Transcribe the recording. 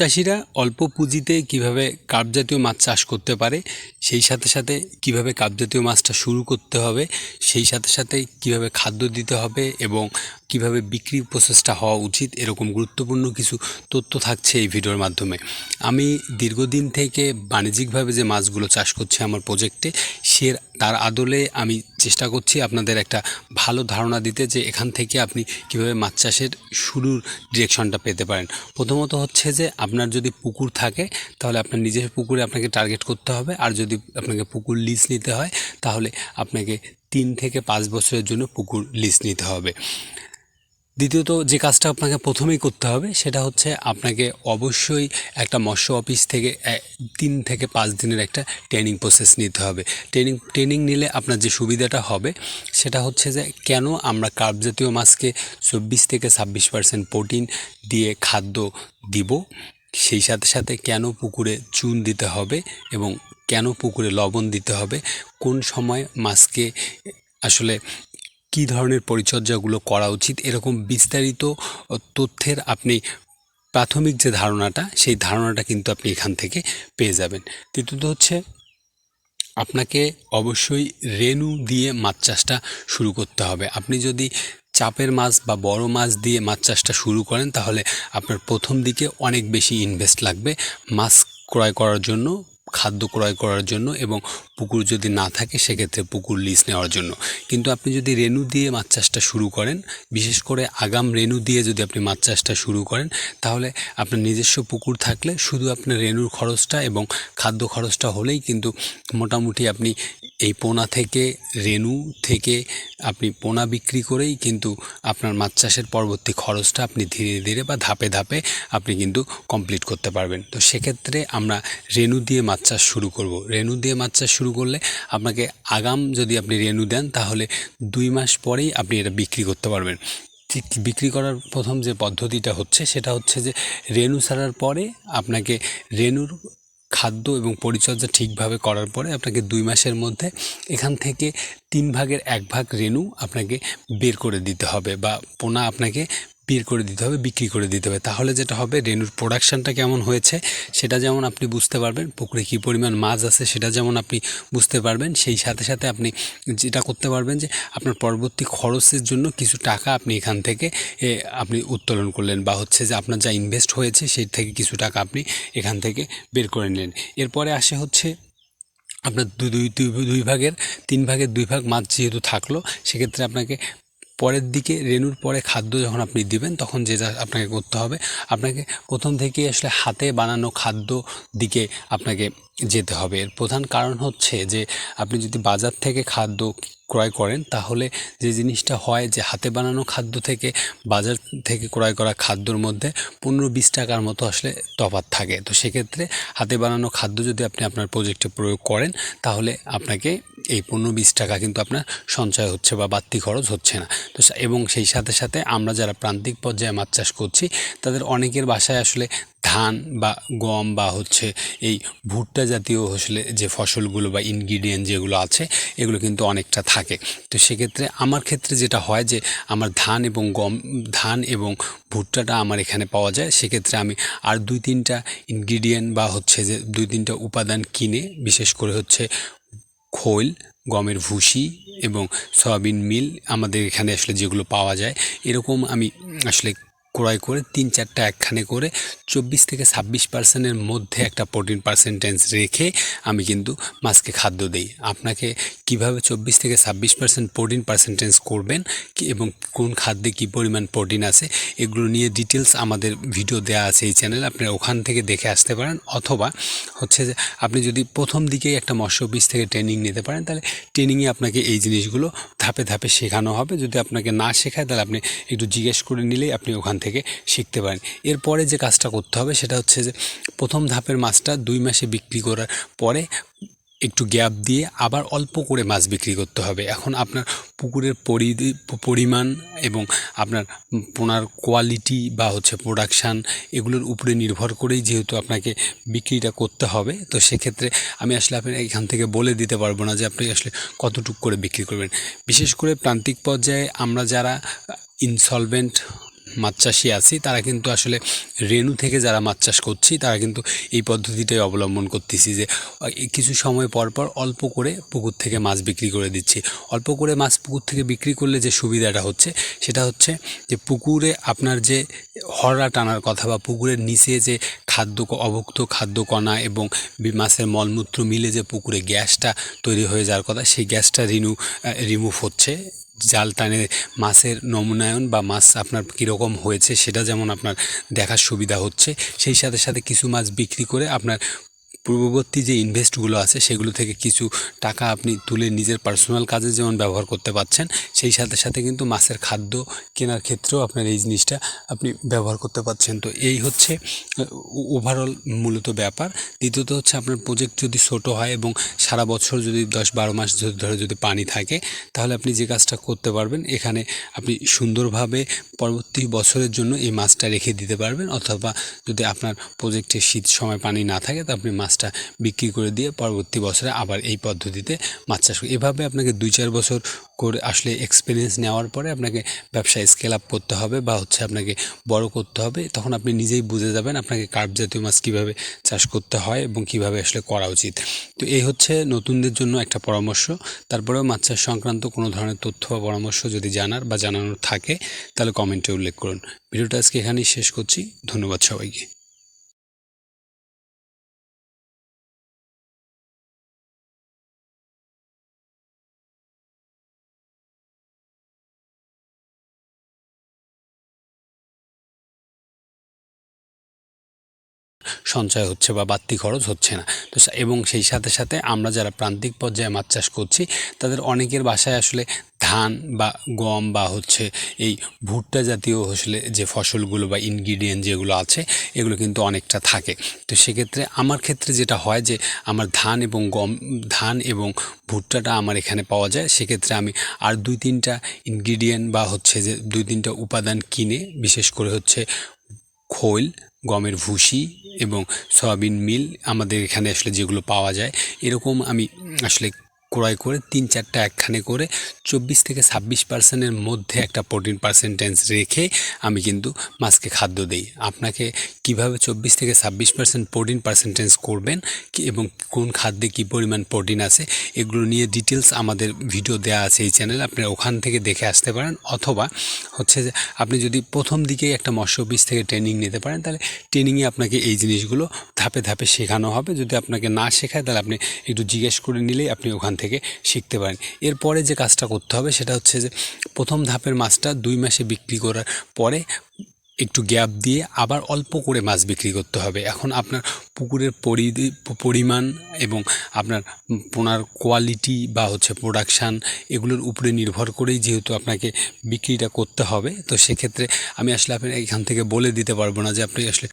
চাষিরা অল্প পুঁজিতে কীভাবে কার্প জাতীয় মাছ চাষ করতে পারে সেই সাথে সাথে কীভাবে কার্প জাতীয় মাছটা শুরু করতে হবে, সেই সাথে সাথে কীভাবে খাদ্য দিতে হবে এবং কীভাবে বিক্রির প্রসেসটা হওয়া উচিত এরকম গুরুত্বপূর্ণ কিছু তথ্য থাকছে এই ভিডিওর মাধ্যমে। আমি দীর্ঘদিন থেকে বাণিজ্যিকভাবে যে মাছগুলো চাষ করছি আমার প্রজেক্টে সে তার আদলে আমি চেষ্টা করছি আপনাদের একটা ভালো ধারণা দিতে যে এখান থেকে আপনি কীভাবে মাছ চাষের শুরুর ডিরেকশনটা পেতে পারেন। প্রথমত হচ্ছে যে আপনার যদি পুকুর থাকে, তাহলে আপনার নিজের পুকুরে আপনাকে টার্গেট করতে হবে, আর যদি আপনাকে পুকুর লিজ নিতে হয়, তাহলে আপনাকে তিন থেকে পাঁচ বছরের জন্য পুকুর লিজ নিতে হবে। দ্বিতীয়ত, যে কাজটা আপনাকে প্রথমেই করতে হবে, সেটা হচ্ছে আপনাকে অবশ্যই একটা মৎস্য অফিস থেকে তিন থেকে পাঁচ দিনের একটা ট্রেনিং প্রসেস নিতে হবে। ট্রেনিং ট্রেনিং নিলে আপনার যে সুবিধাটা হবে, সেটা হচ্ছে যে কেন আমরা কার্প জাতীয় মাছকে চব্বিশ থেকে ছাব্বিশ পার্সেন্ট প্রোটিন দিয়ে খাদ্য দিব, সেই সাথে সাথে কেন পুকুরে চুন দিতে হবে এবং কেন পুকুরে লবণ দিতে হবে? কোন সময় মাছকে আসলে কী ধরনের পরিচর্যাগুলো করা উচিত? এরকম বিস্তারিত তথ্যের আপনি প্রাথমিক যে ধারণাটা, সেই ধারণাটা কিন্তু আপনি এখান থেকে পেয়ে যাবেন। তৃতীয়ত হচ্ছে, আপনাকে অবশ্যই রেনু দিয়ে মাছ চাষটা শুরু করতে হবে। আপনি যদি চাপের মাছ বা বড় মাছ দিয়ে মাছ চাষটা শুরু করেন, তাহলে আপনার প্রথম দিকে অনেক বেশি ইনভেস্ট লাগবে। মাছ ক্রয় করার জন্য খাদ্য ক্রয় করার জন্য এবং পুকুর যদি না থাকে, সেক্ষেত্রে পুকুর লিজ নেওয়ার জন্য। কিন্তু আপনি যদি রেনু দিয়ে মাছ চাষটা শুরু করেন, বিশেষ করে আগাম রেনু দিয়ে যদি আপনি মাছ চাষটা শুরু করেন, তাহলে আপনার নিজস্ব পুকুর থাকলে শুধু আপনার রেনুর খরচটা এবং খাদ্য খরচটা হলেই কিন্তু মোটামুটি আপনি এই পোনা থেকে রেনু থেকে আপনি পোনা বিক্রি করেই কিন্তু আপনার মাছ চাষের পরবর্তী খরচটা আপনি ধীরে ধীরে বা ধাপে ধাপে আপনি কিন্তু কমপ্লিট করতে পারবেন। তো সেক্ষেত্রে আমরা রেনু দিয়ে মাছ চাষ শুরু করব। রেনু দিয়ে মাছ চাষ শুরু করলে আপনাকে আগাম যদি আপনি রেনু দেন, তাহলে দুই মাস পরেই আপনি এটা বিক্রি করতে পারবেন। বিক্রি করার প্রথম যে পদ্ধতিটা হচ্ছে, সেটা হচ্ছে যে রেনু ছাড়ার পরে আপনাকে রেনুর খাদ্য এবং পরিচর্যা ঠিকভাবে করার পরে আপনাকে দুই মাসের মধ্যে এখান থেকে তিন ভাগের এক ভাগ রেণু আপনাকে বের করে দিতে হবে বা পোনা আপনাকে বের করে দিতে হবে, বিক্রি করে দিতে হবে। তাহলে যেটা হবে, রেনুর প্রোডাকশানটা কেমন হয়েছে সেটা যেমন আপনি বুঝতে পারবেন, পুকুরে কী পরিমাণ মাছ আছে সেটা যেমন আপনি বুঝতে পারবেন, সেই সাথে সাথে আপনি যেটা করতে পারবেন যে আপনার পরবর্তী খরচের জন্য কিছু টাকা আপনি এখান থেকে আপনি উত্তোলন করলেন বা হচ্ছে যে আপনার যা ইনভেস্ট হয়েছে সেই থেকে কিছু টাকা আপনি এখান থেকে বের করে নিলেন। এরপরে আসে হচ্ছে আপনার দুই দুই দুই ভাগের, তিন ভাগের দুই ভাগ মাছ যেহেতু থাকল, সেক্ষেত্রে আপনাকে পরের দিকে রেনুর পরে খাদ্য যখন আপনি দিবেন, তখন যেটা আপনাকে করতে হবে, আপনাকে প্রথম থেকে আসলে হাতে বানানো খাদ্য দিকে আপনাকে যেতে হবে। এর প্রধান কারণ হচ্ছে যে, আপনি যদি বাজার থেকে খাদ্য ক্রয় করেন, তাহলে যে জিনিসটা হয় যে, হাতে বানানো খাদ্য থেকে, বাজার থেকে ক্রয় করা খাদ্যর মধ্যে পনেরো বিশ টাকার মতো আসলে তফাৎ থাকে। তো সেক্ষেত্রে হাতে বানানো খাদ্য যদি আপনি আপনার প্রজেক্টে প্রয়োগ করেন, তাহলে আপনাকে এই পনেরো বিশ টাকা কিন্তু আপনার সঞ্চয় হচ্ছে বা বাড়তি খরচ হচ্ছে না। তো এবং সেই সাথে সাথে আমরা যারা প্রান্তিক পর্যায়ে মাছ চাষ করছি, তাদের অনেকের বাসায় আসলে ধান বা গম বা হচ্ছে এই ভুট্টা জাতীয় আসলে যে ফসলগুলো বা ইনগ্রিডিয়েন্ট যেগুলো আছে, এগুলো কিন্তু অনেকটা থাকে। তো সেক্ষেত্রে আমার ক্ষেত্রে যেটা হয় যে, আমার ধান এবং গম, ধান এবং ভুট্টাটা আমার এখানে পাওয়া যায়। সেক্ষেত্রে আমি আর দুই তিনটা ইনগ্রিডিয়েন্ট বা হচ্ছে যে দুই তিনটা উপাদান কিনে, বিশেষ করে হচ্ছে খোল, গমের ভুসি এবং সয়াবিন মিল আমাদের এখানে আসলে যেগুলো পাওয়া যায়, এরকম আমি আসলে ক্রয় করে তিন চারটা একখানে করে চব্বিশ থেকে ছাব্বিশ পার্সেন্টের মধ্যে একটা প্রোটিন পার্সেন্টেজ রেখে আমি কিন্তু মাছকে খাদ্য দিই। আপনাকে কীভাবে চব্বিশ থেকে ছাব্বিশ পার্সেন্ট প্রোটিন পার্সেন্টেজ করবেন এবং কোন খাদ্যে কী পরিমাণ প্রোটিন আছে, এগুলো নিয়ে ডিটেলস আমাদের ভিডিও দেওয়া আছে এই চ্যানেলে আপনি ওখান থেকে দেখে আসতে পারেন অথবা হচ্ছে যে আপনি যদি প্রথম দিকেই একটা মৎস্য অফিস থেকে ট্রেনিং নিতে পারেন, তাহলে ট্রেনিংয়ে আপনাকে এই জিনিসগুলো ধাপে ধাপে শেখানো হবে। যদি আপনাকে না শেখায়, তাহলে আপনি একটু জিজ্ঞেস করে নিলেই আপনি ওখান থেকে শিখতে পারেন। এরপরে যে কাজটা করতে হবে সেটা হচ্ছে যে প্রথম ধাপের মাছটা দুই মাসে বিক্রি করার পরে একটু গ্যাপ দিয়ে আবার অল্প করে মাছ বিক্রি করতে হবে। এখন আপনার পুকুরের পরিমাণ এবং আপনার পোনার কোয়ালিটি বা হচ্ছে প্রোডাকশান এগুলোর উপরে নির্ভর করেই যেহেতু আপনাকে বিক্রিটা করতে হবে, তো সেক্ষেত্রে আমি আসলে আপনার এখান থেকে বলে দিতে পারব না যে আপনি আসলে কতটুকু করে বিক্রি করবেন। বিশেষ করে প্রান্তিক পর্যায়ে আমরা যারা ইনসলভেন্ট মাছ চাষি আছি, তারা কিন্তু আসলে রেনু থেকে যারা মাছ চাষ করছি, তারা কিন্তু এই পদ্ধতিটাই অবলম্বন করতেছি যে কিছু সময় পর পর অল্প করে পুকুর থেকে মাছ বিক্রি করে দিচ্ছি। অল্প করে মাছ পুকুর থেকে বিক্রি করলে যে সুবিধাটা হচ্ছে, সেটা হচ্ছে যে পুকুরে আপনার যে হররা টানার কথা বা পুকুরের নিচে যে খাদ্য, অভুক্ত খাদ্য কণা এবং মাছের মলমূত্র মিলে যে পুকুরে গ্যাসটা তৈরি হয়ে যাওয়ার কথা, সেই গ্যাসটা রিনু রিমুভ হচ্ছে। জাল টানে মাছের নমুনায়ন বা মাছ আপনার কীরকম হয়েছে সেটা যেমন আপনার দেখার সুবিধা হচ্ছে, সেই সাথে সাথে কিছু মাছ বিক্রি করে আপনার পূর্ববর্তী যে ইনভেস্টগুলো আছে, সেগুলো থেকে কিছু টাকা আপনি তুলে নিজের পার্সোনাল কাজে যেমন ব্যবহার করতে পারছেন, সেই সাথে সাথে কিন্তু মাছের খাদ্য কেনার ক্ষেত্রেও আপনার এই জিনিসটা আপনি ব্যবহার করতে পারছেন। তো এই হচ্ছে ওভারঅল মূলত ব্যাপার। দ্বিতীয়ত হচ্ছে আপনার প্রজেক্ট যদি ছোট হয় এবং সারা বছর যদি দশ বারো মাস ধরে যদি পানি থাকে, তাহলে আপনি যে কাজটা করতে পারবেন, এখানে আপনি সুন্দরভাবে পরবর্তী বছরের জন্য এই মাছটা রেখে দিতে পারবেন। অথবা যদি আপনার প্রজেক্টে শীত সময় পানি না থাকে, তা আপনি মাছটা বিক্রি করে দিয়ে পরবর্তী বছরে আবার এই পদ্ধতিতে মাছ চাষ। এভাবে আপনাকে দুই চার বছর করে আসলে এক্সপিরিয়েন্স নেওয়ার পরে আপনাকে ব্যবসা স্কেল আপ করতে হবে বা হচ্ছে আপনাকে বড় করতে হবে, তখন আপনি নিজেই বুঝে যাবেন আপনাকে কার্প জাতীয় মাছ কীভাবে চাষ করতে হয় এবং কীভাবে আসলে করা উচিত। তো এই হচ্ছে নতুনদের জন্য একটা পরামর্শ। তারপরেও মাছ চাষ সংক্রান্ত কোনো ধরনের তথ্য বা পরামর্শ যদি জানার বা জানানোর থাকে, তাহলে কমেন্টে উল্লেখ করুন। ভিডিওটা আজকে এখানেই শেষ করছি। ধন্যবাদ সবাইকে। সঞ্চয় হচ্ছে বা বাড়তি খরচ হচ্ছে না। তো এবং সেই সাথে সাথে আমরা যারা প্রান্তিক পর্যায়ে মাছ চাষ করছি, তাদের অনেকের বাসায় আসলে ধান বা গম বা হচ্ছে এই ভুট্টা জাতীয় আসলে যে ফসলগুলো বা ইনগ্রিডিয়েন্ট যেগুলো আছে, এগুলো কিন্তু অনেকটা থাকে। তো সেক্ষেত্রে আমার ক্ষেত্রে যেটা হয় যে, আমার ধান এবং গম, ধান এবং ভুট্টাটা আমার এখানে পাওয়া যায়। সেক্ষেত্রে আমি আর দুই তিনটা ইনগ্রিডিয়েন্ট বা হচ্ছে যে দুই তিনটা উপাদান কিনে, বিশেষ করে হচ্ছে খোল, গমের ভুসি এবং সয়াবিন মিল আমাদের এখানে আসলে যেগুলো পাওয়া যায়। এরকম আমি আসলে ক্রয় করে তিন চারটা একখানে করে চব্বিশ থেকে ছাব্বিশ পার্সেন্টের মধ্যে একটা প্রোটিন পার্সেন্টেজ রেখে আমি কিন্তু মাছকে খাদ্য দিই। আপনাকে কীভাবে চব্বিশ থেকে ছাব্বিশ পার্সেন্ট প্রোটিন পার্সেন্টেজ করবেন এবং কোন খাদ্যে কী পরিমাণ প্রোটিন আছে, এগুলো নিয়ে ডিটেলস আমাদের ভিডিও দেওয়া আছে এই চ্যানেলে আপনি ওখান থেকে দেখে আসতে পারেন। অথবা হচ্ছে যে আপনি যদি প্রথম দিকেই একটা মৎস্য অফিস থেকে ট্রেনিং নিতে পারেন, তাহলে ট্রেনিংয়ে আপনাকে এই জিনিসগুলো ধাপে ধাপে শেখানো হবে। যদি আপনাকে না শেখায়, তাহলে আপনি একটু জিজ্ঞেস করে নিলেই আপনি ওখান থেকে শিখতে পারেন। এরপরে যে কাজটা করতে হবে, সেটা হচ্ছে যে প্রথম ধাপের মাছটা দুই মাসে বিক্রি করার পরে একটু গ্যাপ দিয়ে আবার অল্প করে মাছ বিক্রি করতে হবে। এখন আপনার পুকুরের পরিধি পরিমাণ এবং আপনার পোনার কোয়ালিটি বা হচ্ছে প্রোডাকশান এগুলোর উপরে নির্ভর করেই যেহেতু আপনাকে বিক্রিটা করতে হবে, তো সেক্ষেত্রে আমি আসলে আপনার এখান থেকে বলে দিতে পারব না যে আপনি আসলে